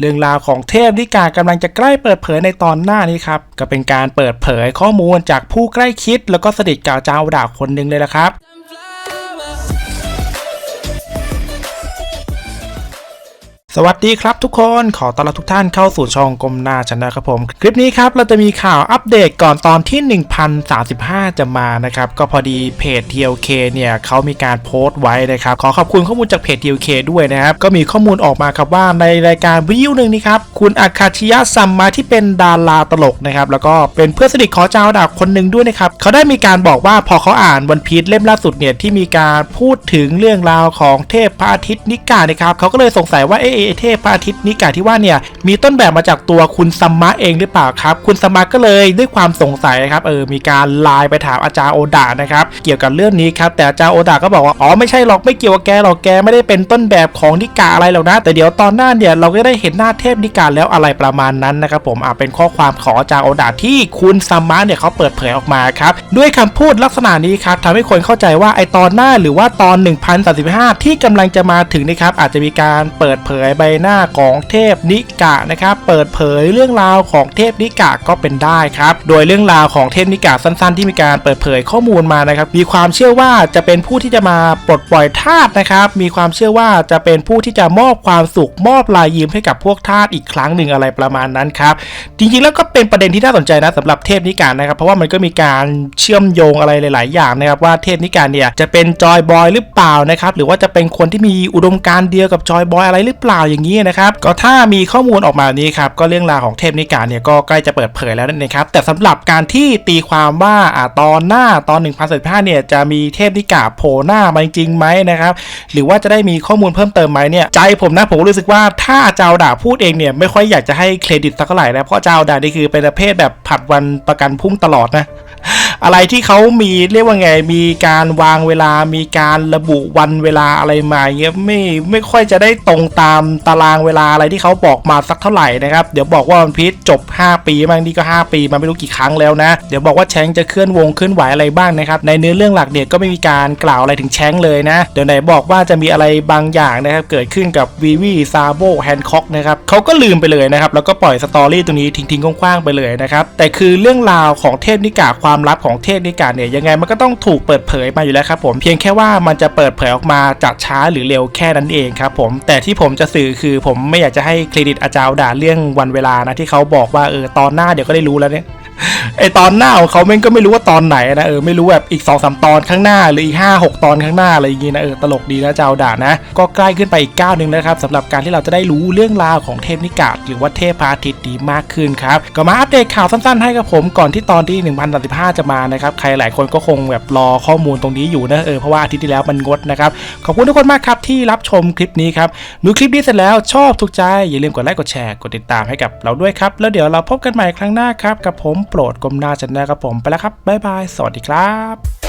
เรื่องราวของเทพนิกากำลังจะใกล้เปิดเผยในตอนหน้านี้ครับ ก็เป็นการเปิดเผยข้อมูลจากผู้ใกล้คิด แล้วก็สนิทกับเจ้าดาบคนหนึ่งเลยละครับ สวัสดีครับทุกคนขอต้อนรับทุกท่านเข้าสู่ช่องกลมหน้าชนนะครับผม คลิปนี้ครับเราจะมีข่าวอัปเดตก่อนตอนที่ 1035 จะมานะครับ ก็พอดีเพจ TLK เนี่ยเขามีการโพสต์ไว้นะครับ ขอขอบคุณข้อมูลจากเพจ TLK ด้วยนะครับ ก็มีข้อมูลออกมาครับว่าในรายการวิวหนึ่งนี้ครับ คุณอาคาชิยะซัมมาที่เป็นดาราตลกนะครับ แล้วก็เป็นเพื่อนสนิทของเจ้าดาบคนหนึ่งด้วยนะครับเขาได้มีการบอกว่าพอเขาอ่านวันพีชเล่มล่าสุดเนี่ยที่มีการพูดถึงเรื่องราวของเทพพระอาทิตย์นิกานะครับเขาก็เลยสงสัยว่าเอ๊ะเทพพระอาทิตย์นิกาที่ว่าเนี่ยมีต้นแบบมาจากตัวคุณซัมมะเองหรือเปล่าครับ คุณซัมมะก็เลยด้วยความสงสัยครับเออมีการไลน์ไปถามอาจารย์โอดานะครับเกี่ยวกับเรื่องนี้ครับแต่อาจารย์โอดาก็บอกว่าอ๋อไม่ใช่หรอกไม่เกี่ยวกับแกหรอกแกไม่ได้เป็นต้นแบบของนิกาอะไรหรอกนะแต่เดี๋ยวตอนหน้าเนี่ยเราก็ได้เห็นหน้าเทพนิกาแล้วอะไรประมาณนั้นนะครับผมอ่าเป็นข้อความของอาจารย์โอดาที่คุณซัมมะเนี่ยเขาเปิดเผยออกมาครับด้วยคำพูดลักษณะนี้ครับทำให้คนเข้าใจว่าไอตอนหน้าหรือว่าตอน 1035 ที่กำลังจะมาถึงนะครับอาจจะมีการเปิดเผยใบหน้าของเทพนิกะนะครับเปิดเผยเรื่องราวของเทพนิกะก็เป็นได้ครับ โดยเรื่องราวของเทพนิกะสั้นๆ ที่มีการเปิดเผยข้อมูลมานะครับ มีความเชื่อว่าจะเป็นผู้ที่จะมาปลดปล่อยทาสนะครับ มีความเชื่อว่าจะเป็นผู้ที่จะมอบความสุขมอบรายยิ้มให้กับพวกทาสอีกครั้งหนึ่งอะไรประมาณนั้นครับจริงๆแล้วก็เป็นประเด็นที่น่าสนใจนะสำหรับเทพนิกานะครับ เพราะว่ามันก็มีการเชื่อมโยงอะไรหลาย ๆ อย่างนะครับว่าเทพนิกาเนี่ยจะเป็นจอยบอยหรือเปล่านะครับหรือว่าจะเป็นคนที่มีอุดมการณ์เดียวกับจอยบอยอะไรหรือเปล่าอย่างนี้นะครับก็ถ้ามีข้อมูลออกมานี้ครับก็เรื่องราวของเทพนิกาเนี่ยก็ใกล้จะเปิดเผยแล้วนั่นเองครับแต่สำหรับการที่ตีความว่าอ่าตอนหน้าตอน1 0 1 5เนี่ยจะมีเทพนิกาโผล่หน้ามาจริงไหมนะครับหรือว่าจะได้มีข้อมูลเพิ่มเติมไหมเนี่ยใจผมนะผมรู้สึกว่าถ้าอาจาด่าพูดเองเนี่ยไม่ค่อยอยากจะให้เครดิตสักเท่าไหร่นะเพราะอาจาด่านี่คือเป็นประเภทแบบผัดวันประกันพุ่งตลอดนะ อะไรที่เขามีเรียกว่าไงมีการวางเวลา มีการระบุวันเวลาอะไรมาเงี้ยไม่ไม่ค่อยจะได้ตรงตามตารางเวลาอะไรที่เขาบอกมาสักเท่าไหร่นะครับเดี๋ยวบอกว่าวันพีชจบ 5 ปีบ้างนี่ก็ 5 ปีมาไม่รู้กี่ครั้งแล้วนะ เดี๋ยวบอกว่าแชงจะเคลื่อนวงเคลื่อนไหวอะไรบ้างนะครับในเนื้อเรื่องหลักเนี่ยก็ไม่มีการกล่าวอะไรถึงแชงเลยนะเดี๋ยวไหนบอกว่าจะมีอะไรบางอย่างนะครับเกิดขึ้นกับวีวีซาโบแฮนค็อกนะครับเขาก็ลืมไปเลยนะครับแล้วก็ปล่อยสตอรี่ตรงนี้ทิ้งๆกว้างๆไปเลยนะครับแต่คือเรื่องราวของเทพนิกาความลับของเทพนิกาเนี่ยยังไงมันก็ต้องถูกเปิดเผยมาอยู่แล้วครับผมเพียงแค่ว่ามันจะเปิดเผยออกมาจะช้าหรือเร็วแค่นั้นเองครับผมแต่ที่ผมจะสื่อคือผมไม่อยากจะให้เครดิตอาจารย์ด่าเรื่องวันเวลานะที่เขาบอกว่าเออตอนหน้าเดี๋ยวก็ได้รู้แล้วเนี่ย ไอตอนหน้าของเขาแม่งก็ไม่รู้ว่าตอนไหนนะเออไม่รู้แบบอีก2อสตอนข้างหน้าหรืออีก5 6ตอนข้างหน้าอะไรอย่างงี้นะเออตลกดีนะเจ้าด่านะ ก็ใกล้ขึ้นไปอีกก้าวหนึ่งแล้วครับสำหรับการที่เราจะได้รู้เรื่องราวของเทพนิกาหรือว่าเทพพาทิตย์ดีมากขึ้นครับก็มาอัปเดตข่าวสั้นๆ ให้กับผมก่อนที่ตอนที่1035จะมานะครับใครหลายคนก็คงแบบรอข้อมูลตรงนี้อยู่นะเออเพราะว่าอาทิตย์ที่แล้วมันงดนะครับขอบคุณทุกคนมากครับที่รับชมคลิปนี้ครับดูคลิปนี้เสร็จแล้วชอบถูกใจอย่าลืมกดไลค์กดแชร์กดติดตามให้กับเราด้วยครับแล้วเดี๋ยวเราพบกันใหม่ครั้งหน้าครับกับผมโปรดกลมหน้าจันนะครับผมไปแล้วครับบ๊ายบาย สวัสดีครับ